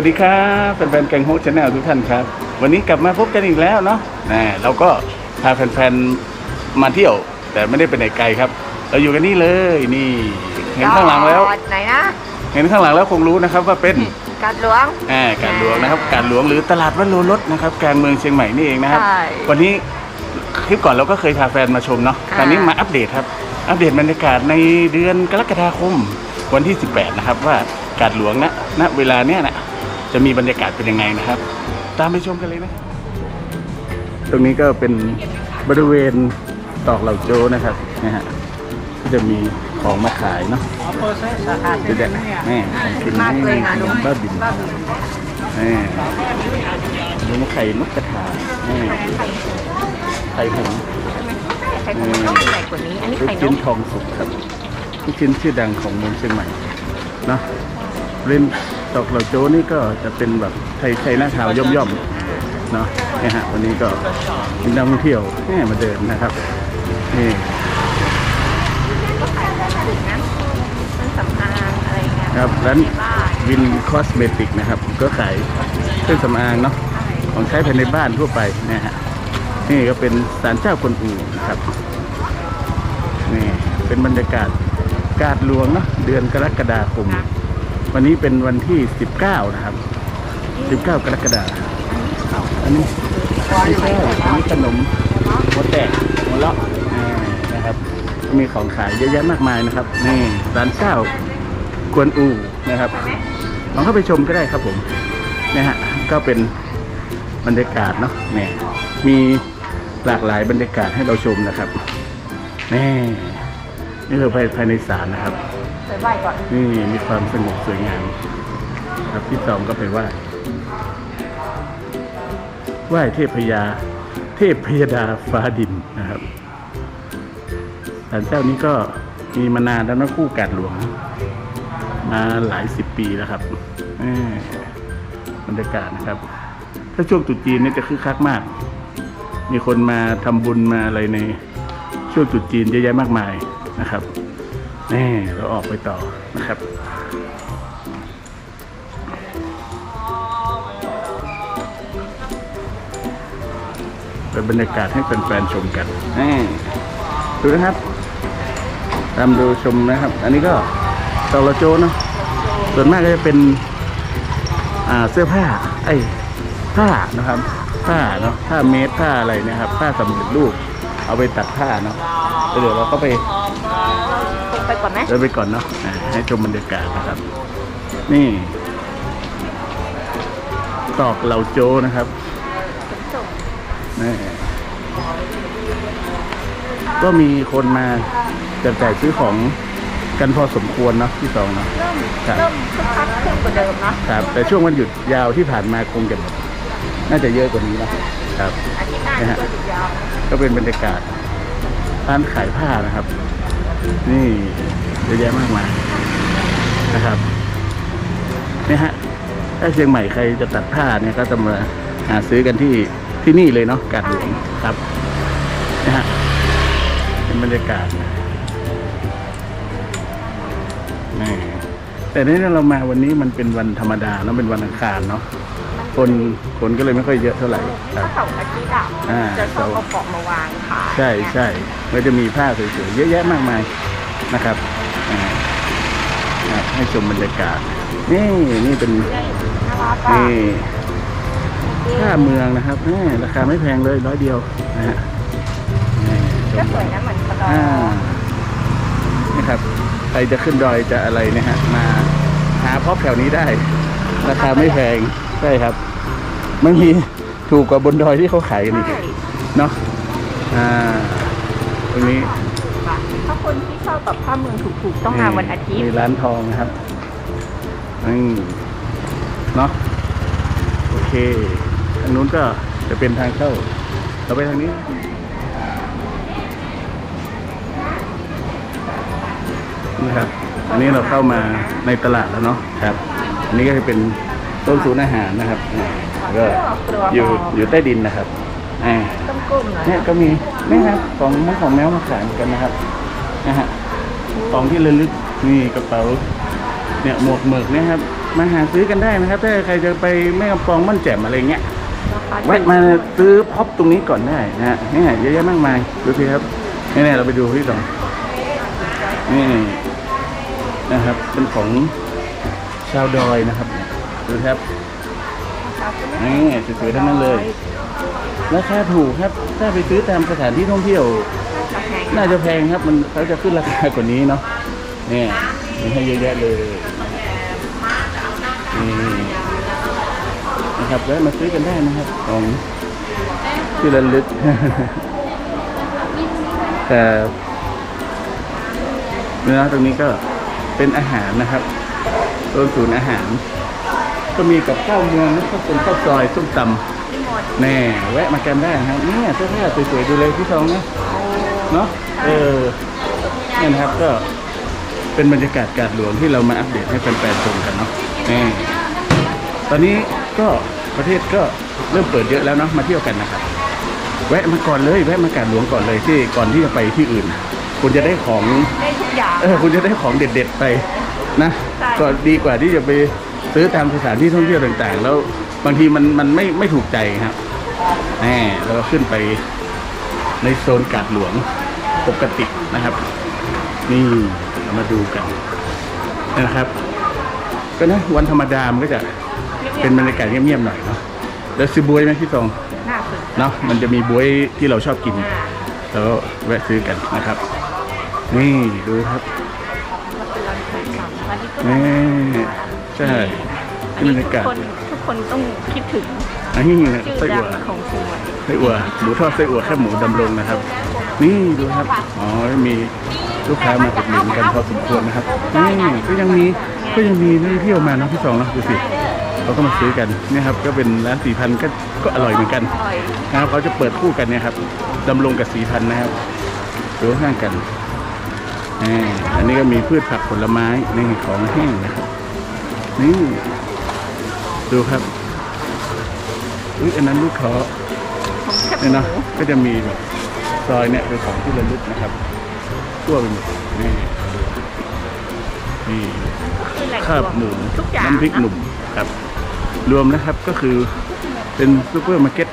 สวัสดีครับแฟนๆแกงโฮชแนลทุกท่านครับ วันนี้กลับมาพบกันอีกแล้วเนาะนะเราก็พาแฟนๆมาเที่ยว แต่ไม่ได้ไปไหนไกลครับ เราอยู่กันนี่เลยนี่ เห็นข้างหลังแล้วจอดไหนนะ เห็นข้างหลังแล้วคงรู้นะครับว่าเป็นการหลวงอ่าการหลวงนะครับการหลวงหรือตลาดวัดโลรสนะครับกลางเมืองเชียงใหม่นี่เองนะครับใช่วันนี้คลิปก่อนเราก็เคยพาแฟนมาชมเนาะอ่าคราวนี้มาอัปเดตครับ อัปเดตบรรยากาศในเดือนกรกฎาคมวันที่ 18 นะครับว่าการหลวงณณเวลาเนี้ยนะ จะมีบรรยากาศเป็นยังไงนะครับ ตามไปชมกันเลยนะ ตรงนี้ก็เป็นบริเวณตอกเหล่าโจนะครับนะฮะก็จะมีของมาขายเนาะดูเด็ดนี่ของกินมากเลยนะขลุนงมบ้าบินบ้าบินนี่ดูไข่นกกระทานี่ไข่หงส์ไข่ของมันต้องใหญ่กว่านี้ อันนี้ลูกไข่นชิ้นกทองสุกครับลูกชิ้นชื่อดังของเมืองเชียงใหม่เนาะเล่น ตอกเหล่าโจ้นี่ก็จะเป็นแบบไทยไทยหน้าขาวย่อมย่อมๆเนาะเนี่ยฮะวันนี้ก็มีนักท่องเที่ยวแม่มาเดินนะครับนี่ก็ขายถูกนะเครื่องสำอางอะไรเงี้ยครับร้านในบ้านวินคอสเมติกนะครับ ก็ขายเครื่องสำอางเนาะของใช้ภายในบ้านทั่วไปนะฮะนี่ก็เป็นศาลเจ้ากวนอูนะครับนี่เป็นบรรยากาศกาดหลวงเนาะเดือนกรกฎาคม วันนี้เป็นวันที่ 19 นะครับ 19 กรกฎาคมอันนี้ไม่ใช่อันนี้ขนมหัวแตกหัวเลาะนะครับมีของขายเยอะแยะมากมายนะครับ นี่ร้านเจ้ากวนอูนะครับลองเข้าไปชมก็ได้ครับผมนะฮะก็เป็นบรรยากาศเนาะเนี่ยมีหลากหลายบรรยากาศให้เราชมนะครับนี่นี่คือภายในศาลนะครับ ไปไหว้ก่อนนี่มีความสงบสวยงามครับที่สองก็ไปไหว้ไหว้เทพยา เทพพยดาฟ้าดินนะครับศาลเจ้านี้ก็มีมานานแล้วนะคู่กาดหลวง มาหลายสิบปีแล้วครับบรรยากาศนะครับ ถ้าช่วงตรุษจีนนี่จะคึกคักมาก มีคนมาทำบุญมาอะไรในช่วงตรุษจีนเยอะแยะมากมายนะครับ นี่เราออกไปต่อนะครับเป็นบรรยากาศให้แฟนๆชมกันนี่ดูนะครับ ตามดูชมนะครับ อันนี้ก็ตอลโจเนาะส่วนมากก็จะเป็นเสื้อผ้า ไอ้ผ้านะครับ ผ้าเนาะผ้าเมตรผ้าอะไรนะครับ ผ้าสำเร็จรูปเอาไปตัดผ้าเนาะเดี๋ยวเราก็ไป ไปก่อนไหมเดินไปก่อนเนาะอ่าให้ชมบรรยากาศนะครับ นี่ ตอกเหล่าโจนะครับนี่ก็มีคนมาจับจ่ายซื้อของกันพอสมควรเนาะที่สองเนาะ เริ่มครับ เริ่มคึกคักขึ้นกว่าเดิมเนาะครับ แต่ช่วงวันหยุดยาวที่ผ่านมาคงจะน่าจะเยอะกว่านี้เนอะครับ อาทิตย์หน้าจะหยุดยาวนะก็เป็นบรรยากาศร้านขายผ้านะครับ นี่เยอะแยะมากมายนะครับนี่ฮะถ้าเชียงใหม่ใครจะตัดผ้าเนี่ยก็จะมาหาซื้อกันที่ที่นี่เลยเนาะกาดหลวงครับนะฮะเป็นบรรยากาศนี่แต่นี่เรามาวันนี้มันเป็นวันธรรมดาเนาะเป็นวันอังคารเนาะ คนคนก็เลยไม่ค่อยเยอะเท่าไหร่ครัถ้าบเสาร์อาทิตย์อะอ่า จะชอบเอาเกาะมาวางขายใช่ใช่มันจะมีผ้าสวยๆเยอะแยะมากมายนะครับอ่านะครับให้ชมบรรยากาศ นี่นี่เป็นน่ารักอะนี่ผ้าเมืองนะครับนี่ราคาไม่แพงเลยร้อยเดียวนะฮะนี่ชก็มสวยนะเหมือนกระดออ่านี่ครับใครจะขึ้นดอยจะอะไรเนะฮะมาหาพบแถวนี้ได้ ราคาไม่แพงใช่ครับ มันมีถูกกว่าบนดอยที่เขาขายกันอีกใช่เนาะอ่าตรงนี้ถ้าคนที่ชอบแบบผ้าเมืองถูกๆต้องมาวันอาทิตย์มีร้านทองนะครับอืมเนาะโอเคทางนู้นก็จะเป็นทางเข้าเราไปทางนี้นะครับ อันนี้เราเข้ามาในตลาดแล้วเนาะครับ อันนี้ก็จะเป็นต้นศูนย์อาหารนะครับอ่า ก็อยู่อยู่ใต้ดินนะครับอ่าต้มกุ้งเหรอเนี่ยก็มีนี่ครับของมงของแมวมาขายเหมือนกันนะครับนะฮะของที่ระลึกนี่กระเป๋าเนี่ยหมวกเหมือกเนี่ยครับ มาหาซื้อกันได้นะครับ ถ้าใครจะไปแม่กำปองม่อนแจ่มอะไรเงี้ยราคาแวะมาซื้อพ็อปตรงนี้ก่อนได้นะฮะนี่เยอะแยะมากมายดูสิครับนี่ๆเราไปดูที่สองนี่นะครับเป็นของชาวดอยนะครับดูครับ นี่สวยๆทั้งนั้นเลย ราคาถูกครับถ้าไปซื้อตามสถานที่ท่องเที่ยวจะแพงน่าจะแพงครับ มันเขาจะขึ้นราคากว่านี้เนาะนี่มีให้เยอะแยะเลยนี่นะครับแวะมาซื้อกันได้นะครับ ของที่ระลึกแต่เนื้อตรงนี้ก็เป็นอาหารนะครับโซนศูนย์อาหาร ก็มีกับข้าวเมืองนะข้าวเป็นข้าวซอยส้มตำแน่แวะมากันได้นะครับเนี่ยเสื้อผ้าสวยๆดูเลยพี่ทองนะเนาะเออเนี่ยนะครับก็เป็นบรรยากาศกาดหลวงที่เรามาอัปเดตให้แฟนๆชมกันเนาะนี่ตอนนี้ก็ประเทศก็เริ่มเปิดเยอะแล้วเนาะมาเที่ยวกันนะครับแวะมาก่อนเลยแวะมากาดหลวงก่อนเลยที่ก่อนที่จะไปที่อื่น คุณจะได้ของได้ทุกอย่างเออคุณจะได้ของเด็ด ๆ ไปนะใช่ก็ดีกว่าที่จะไป ซื้อตามสถานที่ท่องเที่ยวต่างๆ แล้วบางทีมันมันไม่ไม่ถูกใจครับแหมแล้วก็ขึ้นไปในโซนกาดหลวงปกตินะครับ นี่เรามาดูกันนะครับ ก็นะวันธรรมดามันก็จะเป็นบรรยากาศเงียบๆหน่อยเนาะแล้วซื้อบวยไหมพี่ตองน่าสนเนาะมันจะมีบวยที่เราชอบกิน แล้วก็แวะซื้อกันนะครับ นี่ดูครับเป็น ร้านขายของอันนี้ก็นี่ใช่อันบรนี้รทุยากกาศคนทุกคนต้องคิดถึงอันนี้ชื่อไส้ดัอั่งวของเชียงใหม่ไส้อั่วหมูทอดไส้อั่วแค่หมูดำรงนะครับ นี่ดูครับอ๋อมีลูกค้ามาอุดหนุนกันพอสมควรนะครับนี่ก็ยังมีก็ยังมีนักท่องเที่ยวมาเนาะพี่สองเนาะดูสิเขาก็มาซื้อกันเนี่ยครับก็เป็นร้านสี่พันก็ก็อร่อยเหมือนกัน อร่อยนะครับเขาจะเปิดคู่กันเนี่ยครับดำรงกับสีพันนะครับดูข้างกันอ่าอันนี้ก็มีพืชผักผลไม้นี่ของแห้งนะครับ นี่ดูครับอุ้ยอันนั้นลูกท้อของแคบหเนี่ยมูเนาะก็จะมีแบบซอยเนี่ยเป็นของที่ระลึกนะครับทั่วไปหมดนี่นี่คือแหล่งข้าวรวมหมูทุกอย่างน้ำพริกหนุ่มครับ รวมนะครับก็คือเป็นซูเปอร์มาร์เก็ต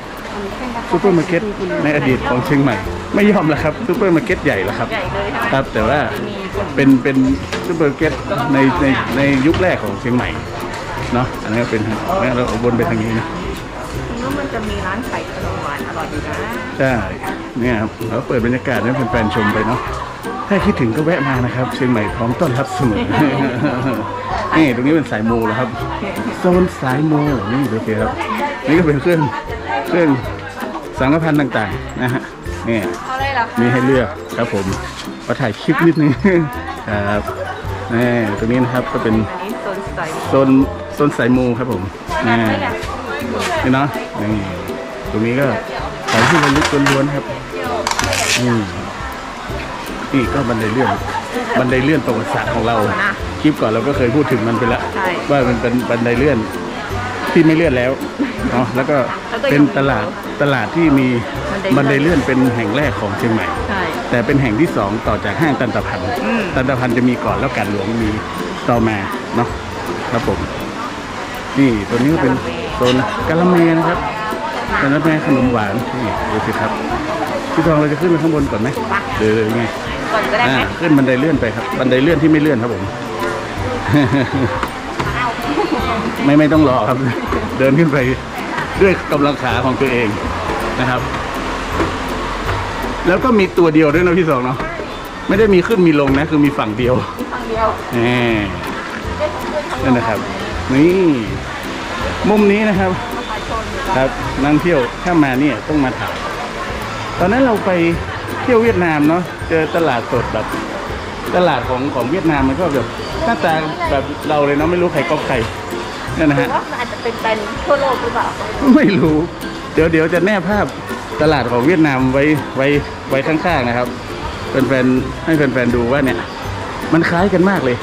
ซูเปอร์มาร์เก็ตในอดีตของเชียงใหม่ ไม่ยอมแล้วครับซูเปอร์มาร์เก็ตใหญ่แล้วครับใหญ่เลยใช่ไหมครับแต่ว่ามีกลุ่ม เป็นเป็นซูเปอร์มาร์เก็ตในในในยุคแรกของเชียงใหม่เนาะอันนี้ก็เป็นทางแล้วเราวนไปทางนี้นะนู้นมันจะมีร้านขายขนมหวานอร่อยอยู่นะใช่เนี่ยครับเราเปิดบรรยากาศให้แฟนๆชมไปเนาะถ้าคิดถึงก็แวะมานะครับ เชียงใหม่พร้อมต้อนรับเสมอนี่ตรงนี้เป็นสายมูแล้วครับโซนสายมูนี่ดูสิครับนี่ก็เป็นเครื่องเครื่องสังฆพันธ์ต่างๆนะฮะนี่เท่าไรล่ะคะมีให้เลือกครับผม มาถ่ายคลิปนิดนึงครับนี่ตรงนี้นะครับก็เป็นอันนี้โซนสไตล์โซนโซนสายมูครับผมนี่นี่เนาะนี่ตรงนี้ก็ของที่ระลึกล้วนๆครับอืมนี่ก็บันไดเลื่อนบันไดเลื่อนประวัติศาสตร์ของเรา คลิปก่อนเราก็เคยพูดถึงมันไปแล้วใช่ว่ามันเป็นบันไดเลื่อนที่ไม่เลื่อนแล้ว เนาะแล้วก็เป็นตลาดตลาดที่มีบันไดเลื่อนเป็นแห่งแรกของเชียงใหม่ ใช่ แต่เป็นแห่งที่สองต่อจากห้างตันตะพันอืม ตันตะพันจะมีก่อนแล้วการหลวงมีต่อมาเนาะครับผม นี่ตัวนี้ก็เป็นโซนกะละแมนะครับกะละแมขนมหวานนี่ดูสิครับพี่ทองเราจะขึ้นไปข้างบนก่อนไหมหรือไง ก่อนก็ได้อ่าไหมขึ้นบันไดเลื่อนไปครับ บันไดเลื่อนที่ไม่เลื่อนครับผม ไม่ไม่ต้องรอครับ เดินขึ้นไป ด้วยกำลังขาของตัวเองนะครับ แล้วก็มีตัวเดียวด้วยนะพี่สองเนาะไม่ได้มีขึ้นมีลงนะ คือมีฝั่งเดียวมีทางเดียวแหมนั่นนะครับ นี่ มุมนี้นะครับประชาชนครับนักท่องเที่ยวถ้ามาเนี่ยต้องมาถ่ายตอนนั้นเราไปเที่ยวเวียดนามเนาะเจอตลาดสดแบบตลาดของของเวียดนามมันก็แบบหน้าตาแบบเราเลยเนาะไม่รู้ใครก็ใคร นั่นนะหรืฮะอว่ามันอาจจะเป็นเป็นทั่วโลกหรือเปล่าไม่รู้ เดี๋ยวเดี๋ยวจะแนบภาพตลาดของเวียดนามไว้ไว้ไว้ข้างๆนะครับแฟนๆให้แฟนๆดูว่าเนี่ย มันคล้ายกันมากเลย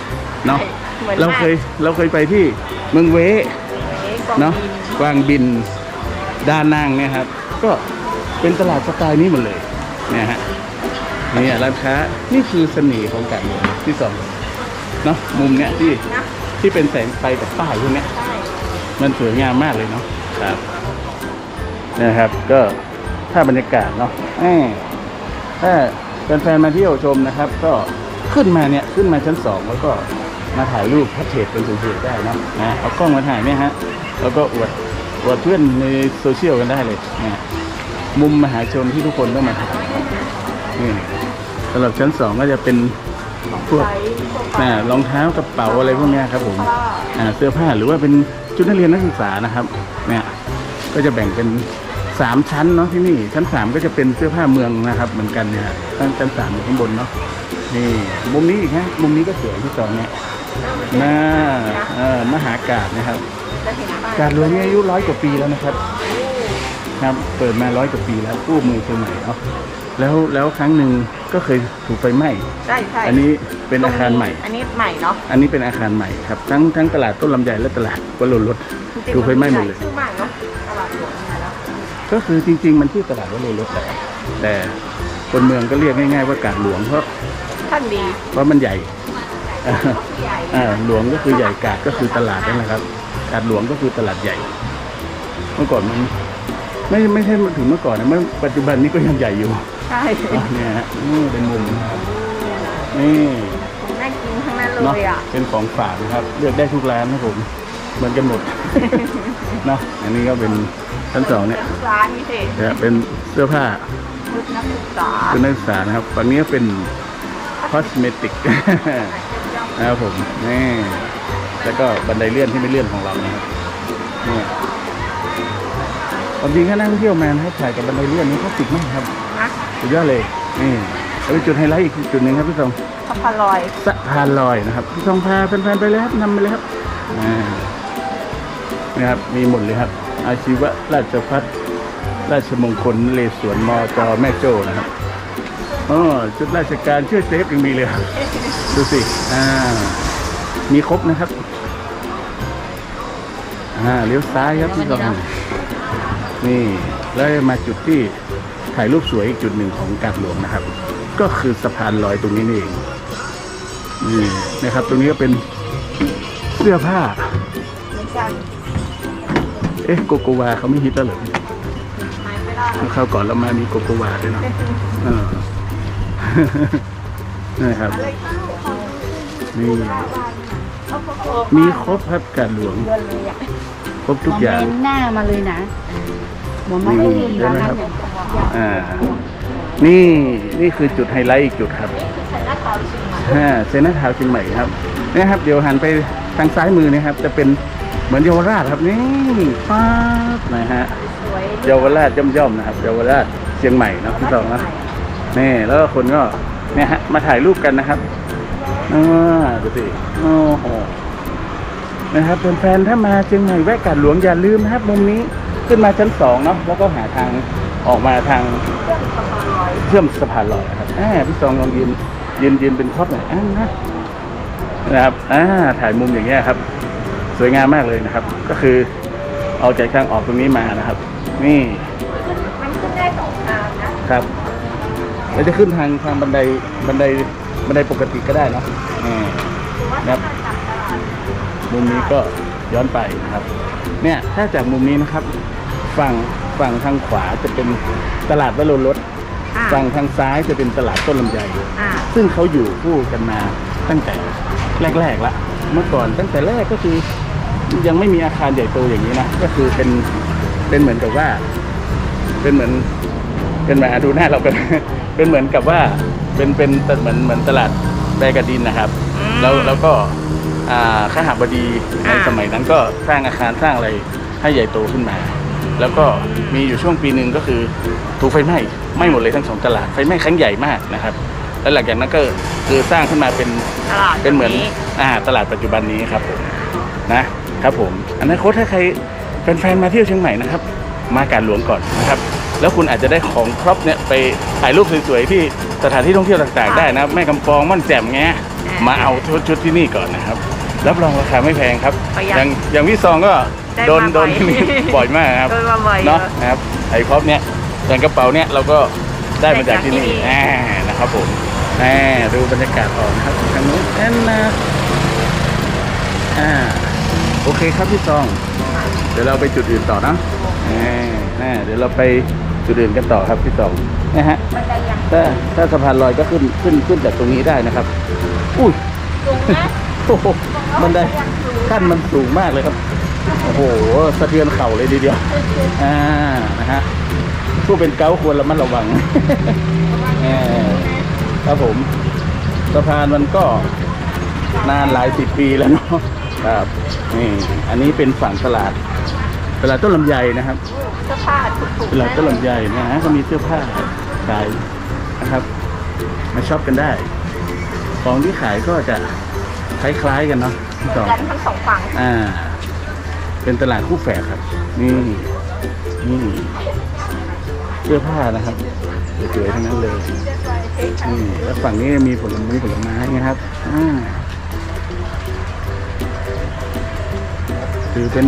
เนาะเหมือนเราเคยเราเคยไปที่เมืองเวเนาะเนาะกวางบินดานังเนี่ยครับ ก็เป็นตลาดสไตล์นี้หมดเลยเนี่ยฮะนี่ร้านค้านี่คือเสน่ห์ของการเมืองที่สองเนาะมุมเนี้ยที่ที่เป็นแสงไฟกับป้ายพวกเนี้ยใช่ มันสวยงามมากเลยเนาะครับนะครับ ก็ถ้าพบรรยากาศเนาะแหมถ้าแฟนๆมาเที่ยวชมนะครับ ก็ขึ้นมาเนี่ยขึ้นมาชั้นสองแล้วก็มาถ่ายรูปพัดเทจเป็นสวยๆได้เนาะนะเอากล้องมาถ่ายเนี่ยฮะแล้วก็อวดอวดเพื่อนในโซเชียลกันได้เลยนะมุมมหาชนที่ทุกคนต้องมาถ่ายนี่สำหรับชั้นสองก็จะเป็นพวกไซส์ทั่วไป อ่ารองเท้ากระเป๋าอะไรพวกเนี้ยครับผมก็อ่าเสื้อผ้าหรือว่าเป็นชุดนักเรียนนักศึกษานะครับเนี่ยก็จะแบ่งเป็นสามชั้นเนาะที่นี่ชั้นสามก็จะเป็นเสื้อผ้าเมืองนะครับ เหมือนกันเนี่ยตั้งชั้นสามอยู่ข้างบนเนาะนี่มุมนี้อีกฮะมุมนี้ก็สวยที่สองเนี่ยหน้าเอ่อมหากาศนะครับจะเห็นป้ายกาดหลวงนี่อายุร้อยกว่าปีแล้วนะครับ ครับเปิดมาร้อยกว่าปีแล้วกู้เมืองเชียงใหม่เนาะ แล้วแล้วครั้งหนึ่งก็เคยถูกไฟไหม้ ใช่ใช่อันนี้เป็นอาคารใหม่ อันนี้ใหม่เนาะ อันนี้เป็นอาคารใหม่ครับ ทั้งทั้งตลาดต้นลำไยและตลาดวโรรถจริงๆถูกไฟไหม้หมดเลยชื่อใหม่เนาะตลาดหลวงเนี่ยแล้วก็คือจริง ๆ มันที่ตลาดวโรรถแหละแต่คนเมืองก็เรียกง่ายๆว่ากาดหลวงเพราะท่านดีเพราะมันใหญ่อ่าใหญ่อ่าหลวงก็คือใหญ่กาดก็คือตลาดนั่นแหละครับกาดหลวงก็คือตลาดใหญ่ เมื่อก่อนมันไม่ไม่ใช่ถึงเมื่อก่อนนะเมื่อปัจจุบันนี้ก็ยังใหญ่อยู่ ใช่อะเนี่ยฮะนี่เป็นมุมนะครับนี่ผมน่ากินทั้งนั้นเลเนาะยอะเป็นของฝากนะครับ เลือกได้ทุกร้านนะผมเหมือนกันหมด เนาะอันนี้ก็เป็นชั้นสองเนี่ยทุกร้านนี่สิจะเป็นเสื้อผ้าชุดนักศึกษาชุดนักศึกษานะครับฝั่งนี้ก็เป็นคอสเมติก นะครับผมนี่แล้วก็บันไดเลื่อนที่ไม่เลื่อนของเรานะครับนี่ความจริงถ้านักท่องเที่ยวมานะครับถ่ายกับบันไดเลื่อนนี่ก็ติดมากครับนะ สุดยอดเลยนี่แล้วเป็นจุดไฮไลท์อีกจุดหนึ่งครับพี่สองสะพานลอยสะพานลอยนะครับพี่สองพาแฟนๆไปเลยครับนำไปเลยครับอ่านะครับมีหมดเลยครับ อาชีวะราชพัฒราชมงคลนเลสวนมอจอแม่โจ้นะครับอ๋อชุดราชการช่วยเซฟยังมีเลยครับดูสิอ่ามีครบนะครับอ่าเลี้ยวซ้ายครับพี่สองนี่แล้วมาจุดที่ ถ่ายรูปสวยอีกจุดหนึ่งของกาดหลวงนะครับ ก็คือสะพานลอยตรงนี้นี่เองนี่นะครับ ตรงนี้ก็เป็นเสื้อผ้าเหมือนกันเอ๊ะโกโกวาเขาไม่ฮิตแล้วเหรอหายไปได้คราวก่อนเรามามีโกโกวาด้วยเนาะเออนะครับอะไรเข้าเข้านี่เขาเขาเขามีครบครับกาดหลวงเงินเลยอะครบทุกอย่างมองเน้นหน้ามาเลยนะผมไม่ได้ยินเดี๋ยวนะนะคครัรับบ อ่า นี่นี่คือจุดไฮไลท์อีกจุดครับใส่หน้าขาวชิมมาอ่าเซนต์ทาวน์เชียงใหม่ครับเนี่ยครับ เดี๋ยวหันไปทางซ้ายมือนะครับ จะเป็นเหมือนเยาวราชครับนี่ป๊าบนะฮะสวยเยาวราชย่อมๆนะครับเยาวราชเชียงใหม่เนาะพี่สองนะนี่แล้วก็คนก็เนี่ยฮะมาถ่ายรูปกันนะครับอ่าดูสิโอ้โหนะครับแฟนๆถ้ามาเชียงใหม่แวะกาดหลวงอย่าลืมนะครับมุมนี้ ขึ้นมาชั้นสองเนาะแล้วก็หาทางออกมาทางเครื่องสะพานลอยเชื่อมสะพานลอยนะครับอ่าพี่สองลองยืนยืนยืนเป็นท็อปหน่อยอ่านะนะครับอ่าถ่ายมุมอย่างเงี้ยครับ สวยงามมากเลยนะครับ ก็คือเอาจากทางออกตรงนี้มานะครับ นี่มันขึ้นได้สองทางนะครับเราจะขึ้นทางทางบันไดบันไดบันไดปกติก็ได้เนาะนี่หรือว่าครับถ้าจากตลาดมุมนี้ก็ย้อนไปนะครับ เนี่ยถ้าจากมุมนี้นะครับ ฝั่งฝั่งทางขวาจะเป็นตลาดวโรรสอ่าฝั่งทางซ้ายจะเป็นตลาดต้นลำไยอ่าซึ่งเขาอยู่คู่กันมาตั้งแต่แรกๆละเมื่อก่อนตั้งแต่แรกก็คือยังไม่มีอาคารใหญ่โตอย่างนี้นะก็คือเป็นเป็นเหมือนกับว่า เป็นเหมือนเป็นมาดูหน้าเราเป็น เป็นเหมือนกับว่าเป็นเป็นเหมือนเหมือนตลาดแบกระดินนะครับ อืม แล้วแล้วก็อ่าข้าหาบดีในอ่า สมัยนั้นก็สร้างอาคารสร้างอะไรให้ใหญ่โตขึ้นมา แล้วก็มีอยู่ช่วงปีหนึ่งก็คือถูกไฟไหม้ไหม้หมดเลยทั้งสองตลาดไฟไหม้ครั้งใหญ่มากนะครับ แล้วหลังจากนั้นก็คือสร้างขึ้นมาเป็นตลาดเป็นเหมือนแบบอ่าตลาดปัจจุบันนี้ครับผมนะครับผมอนาคตถ้าใครแฟนๆมาเที่ยวเชียงใหม่นะครับ มาการหลวงก่อนนะครับ แล้วคุณอาจจะได้ของครบเนี่ยไปถ่ายรูปสวยๆที่สถานที่ท่องเที่ยวต่างๆ ได้นะครับแม่กำปองม่อนแจ่มแงมาเอาชุดชุดที่นี่ก่อนนะครับรับรองราคาไม่แพงครับประหยัดอย่างอย่างพี่ซองก็ ได้โดนมาโดนบ่อยที่นี่บ่อยมากครับโดนมาบ่อยเนาะเยอะนะครับไอ้ครบเนี่ยอย่างกระเป๋าเนี่ยเราก็ได้มาจากที่นี่ได้จากที่นี่ อ่านะครับผมแหมดูบรรยากาศต่อนะครับทางนู้นแอนนาอ่าโอเคครับพี่ซอง เดี๋ยวเราไปจุดอื่นต่อนะอ่าอ่าเดี๋ยวเราไปจุดอื่นกันต่อครับพี่ซองนะฮะบันไดยังถ้าถ้าสะพานลอยก็ขึ้นขึ้นขึ้นจากตรงนี้ได้นะครับอุ้ย สูงนะโอ้โหมันได้ขั้นมันสูงมากเลยครับ โอ้โหสะเทือนเข่าเลยทีเดียว อ่านะฮะผู้เป็นเกาต์ควรระมัดระวังแหมครับผมสะพานมันก็นานหลายสิบปีแล้วเนาะครับนี่อันนี้เป็นฝั่งตลาดตลาดต้นลำไยนะครับเสื้อผ้าถูกๆตลาดต้นลำไยนะฮะก็มีเสื้อผ้าขายนะครับ มาช็อปกันได้ ของที่ขายก็จะคล้ายๆกันเนาะพี่สองกันทั้งสองฝั่งอ่า เป็นตลาดคู่แฝดครับ นี่นี่เสื้อผ้านะครับสวยๆทั้งนั้นเลยนี่แล้วฝั่งนี้มีผลไม้ผลไม้นะครับอ่าถือเป็น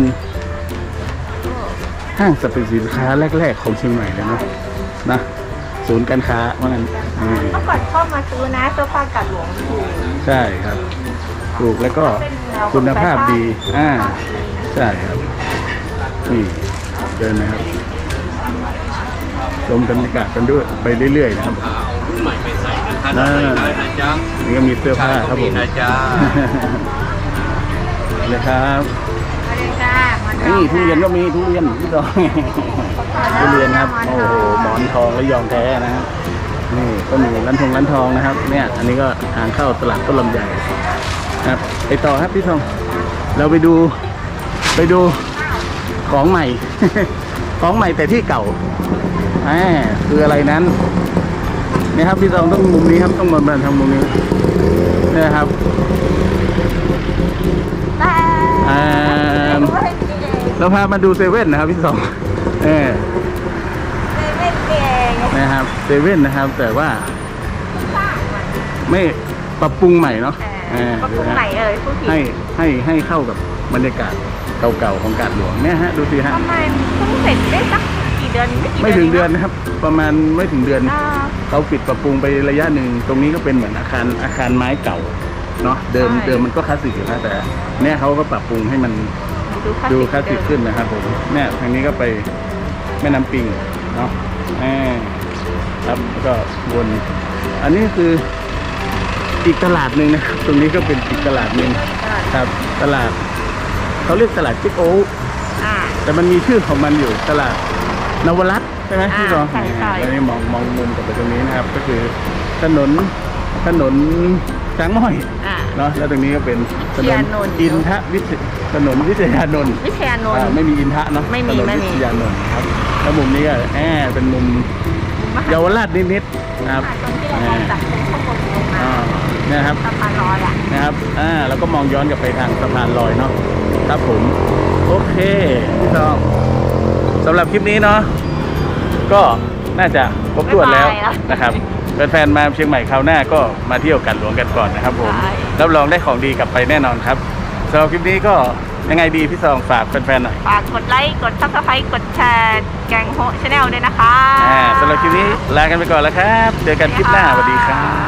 ห้างสรรพสินค้าแรก ๆ ของเชียงใหม่เลยเนาะนะศูนย์การค้าว่างั้นนี่เมื่อก่อนชอบมาซื้อนะเสื้อผ้ากัดหลวงถูกใช่ครับ ถูกแล้วก็คุณภาพดี อ่า ใช่ครับ นี่เดินนะครับชมบรรยากาศกันด้วยไปเรื่อยๆนะครับใหม่ไปใส่นะท่านอ่าใส่ได้นะจ๊ะนี่ก็มีเสื้อผ้าครับผมนะจ๊ะเลยครับมาเลยจ้ามานี่ทุเรียนก็มีทุเรียนพี่ดองทุเรียนครับ โอ้โหหมอนทองและยองแท้นะฮะนี่ก็มีร้านทองร้านทองนะครับ เนี่ย อันนี้ก็ทางเข้าตลาดต้นลำไยครับ ไปต่อครับพี่ทอง เราไปดู ไปดูของใหม่ ของใหม่แต่ที่เก่าแหมคืออะไรนั้นนี่ครับพี่ทองต้องมุมนี้ครับต้องมาทางมุมนี้นี่นะครับแต่อ่าไม่ได้เก่งเราพามาดูเซเว่นนะครับพี่สองเออไม่เก่งนะครับเซเว่นนะครับ แต่ว่า ไม่ปรับปรุงใหม่เนาะเออปรับปรุงใหม่เอ่ยผู้ผิดให้ให้ให้เข้ากับบรรยากาศ เก่าๆของกาดหลวงเนี่ยฮะดูสิฮะทำไมเพิ่งเสร็จได้สักกี่เดือนกี่ไม่ถึงเดือนนะครับ ประมาณไม่ถึงเดือนอ่าเขาปิดปรับปรุงไประยะหนึ่งตรงนี้ก็เป็นเหมือนอาคารอาคารไม้เก่าเนาะเดิมใช่เดิมมันก็คลาสสิกอยู่แล้วแต่เนี่ยเขาก็ปรับปรุงให้มันดูคลาสดูสิกคลาสสิกขึ้นนะครับผมเนี่ยทางนี้ก็ไปแม่น้ำปิงเนาะแหมครับแล้วก็วนอันนี้คืออีกตลาดหนึ่งนะครับตรงนี้ก็เป็นอีกตลาดหนึ่งครับตลาด เขาเรียกตลาดจิ๊กโอ๊คอ่า แต่มันมีชื่อของมันอยู่ตลาดนวรัตน์ใช่ไหมอ่าพี่รองใช่ใช่ อันนี้มองมองมุมกลับไปตรงนี้นะครับ ก็คือถนนถนนช้างม้อยอ่า เนาะแล้วตรงนี้ก็เป็นถนวิทยานนนท์ อินทวิทยถนนวิทยานนท์ วิทยานนอ่าท์ ไม่มีอินทะเนาะไม่มีถนนไม่มี วิทยานนท์ครับ แล้วมุมนี้ก็แอบเป็นมุมมหาเยาวราชนิดๆนะครับตรงที่เรามองจากตรงข้างบนลงมาอ่าเนี่ยครับสะพานลอยอะนะครับอ่าแล้วก็มองย้อนกลับไปทางสะพานลอยเนาะ ครับผม โอเคพี่ทองสำหรับคลิปนี้เนาะก็น่าจะครบถ้วนแล้วบ๊ายบายแล้วนะครับแฟนๆมาเชียงใหม่คราวหน้าก็มาเที่ยวกันหลวงกันก่อนนะครับผมใช่รับรองได้ของดีกลับไปแน่นอนครับสำหรับคลิปนี้ก็ยังไงดีพี่ซองฝากแฟนๆหน่อยฝากกดไลค์กดซับสไครต์กดแชร์แกงโฮชาแนลด้วยนะคะอ่าสำหรับคลิปนี้ลากันไปก่อนแล้วครับ เจอกันคลิปหน้าสวัสดีครับ